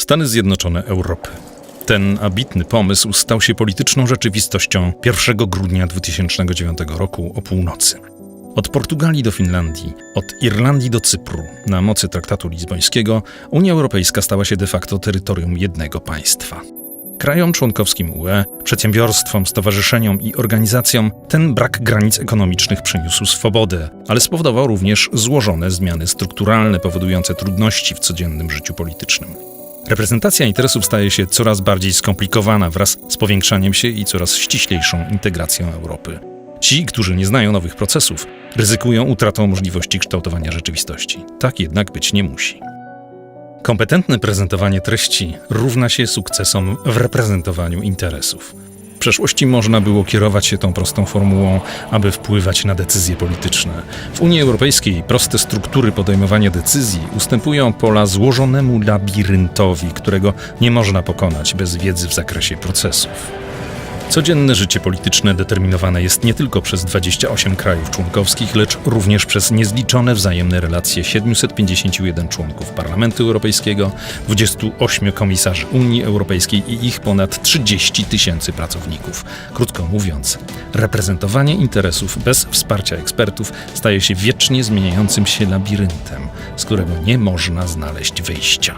Stany Zjednoczone Europy. Ten ambitny pomysł stał się polityczną rzeczywistością 1 grudnia 2009 roku o północy. Od Portugalii do Finlandii, od Irlandii do Cypru, na mocy traktatu lizbońskiego, Unia Europejska stała się de facto terytorium jednego państwa. Krajom członkowskim UE, przedsiębiorstwom, stowarzyszeniom i organizacjom ten brak granic ekonomicznych przyniósł swobodę, ale spowodował również złożone zmiany strukturalne powodujące trudności w codziennym życiu politycznym. Reprezentacja interesów staje się coraz bardziej skomplikowana wraz z powiększaniem się i coraz ściślejszą integracją Europy. Ci, którzy nie znają nowych procesów, ryzykują utratą możliwości kształtowania rzeczywistości. Tak jednak być nie musi. Kompetentne prezentowanie treści równa się sukcesom w reprezentowaniu interesów. Przeszłości można było kierować się tą prostą formułą, aby wpływać na decyzje polityczne. W Unii Europejskiej proste struktury podejmowania decyzji ustępują pola złożonemu labiryntowi, którego nie można pokonać bez wiedzy w zakresie procesów. Codzienne życie polityczne determinowane jest nie tylko przez 28 krajów członkowskich, lecz również przez niezliczone wzajemne relacje 751 członków Parlamentu Europejskiego, 28 komisarzy Unii Europejskiej i ich ponad 30 tysięcy pracowników. Krótko mówiąc, reprezentowanie interesów bez wsparcia ekspertów staje się wiecznie zmieniającym się labiryntem, z którego nie można znaleźć wyjścia.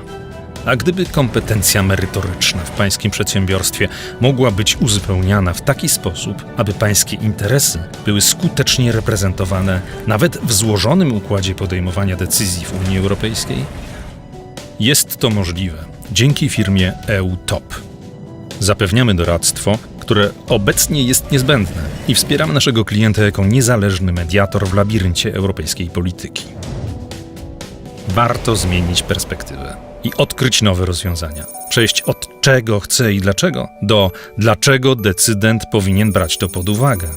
A gdyby kompetencja merytoryczna w pańskim przedsiębiorstwie mogła być uzupełniana w taki sposób, aby pańskie interesy były skutecznie reprezentowane nawet w złożonym układzie podejmowania decyzji w Unii Europejskiej? Jest to możliwe dzięki firmie EUTOP. Zapewniamy doradztwo, które obecnie jest niezbędne i wspieramy naszego klienta jako niezależny mediator w labiryncie europejskiej polityki. Warto zmienić perspektywę i odkryć nowe rozwiązania. Przejść od czego chcę i dlaczego do dlaczego decydent powinien brać to pod uwagę.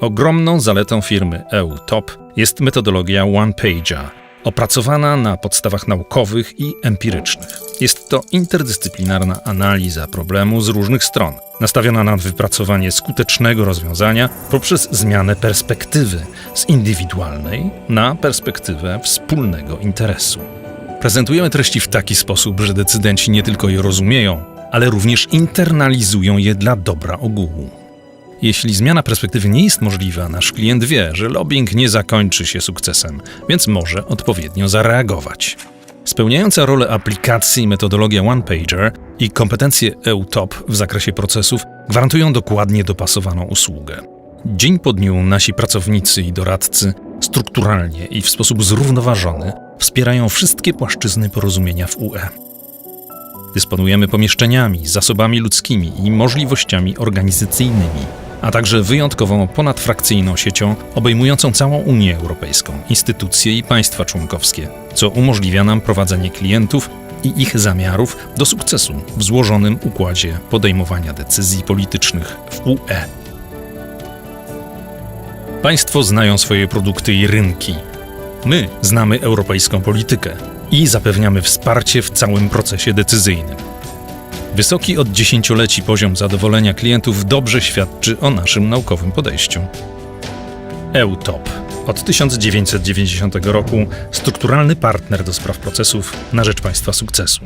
Ogromną zaletą firmy EUTOP jest metodologia One Pager, opracowana na podstawach naukowych i empirycznych. Jest to interdyscyplinarna analiza problemu z różnych stron, nastawiona na wypracowanie skutecznego rozwiązania poprzez zmianę perspektywy z indywidualnej na perspektywę wspólnego interesu. Prezentujemy treści w taki sposób, że decydenci nie tylko je rozumieją, ale również internalizują je dla dobra ogółu. Jeśli zmiana perspektywy nie jest możliwa, nasz klient wie, że lobbying nie zakończy się sukcesem, więc może odpowiednio zareagować. Spełniająca rolę aplikacji metodologia OnePager i kompetencje EUTOP w zakresie procesów gwarantują dokładnie dopasowaną usługę. Dzień po dniu nasi pracownicy i doradcy strukturalnie i w sposób zrównoważony wspierają wszystkie płaszczyzny porozumienia w UE. Dysponujemy pomieszczeniami, zasobami ludzkimi i możliwościami organizacyjnymi, a także wyjątkową ponadfrakcyjną siecią obejmującą całą Unię Europejską, instytucje i państwa członkowskie, co umożliwia nam prowadzenie klientów i ich zamiarów do sukcesu w złożonym układzie podejmowania decyzji politycznych w UE. Państwo znają swoje produkty i rynki. My znamy europejską politykę i zapewniamy wsparcie w całym procesie decyzyjnym. Wysoki od dziesięcioleci poziom zadowolenia klientów dobrze świadczy o naszym naukowym podejściu. EUTOP od 1990 roku strukturalny partner do spraw procesów na rzecz Państwa sukcesu.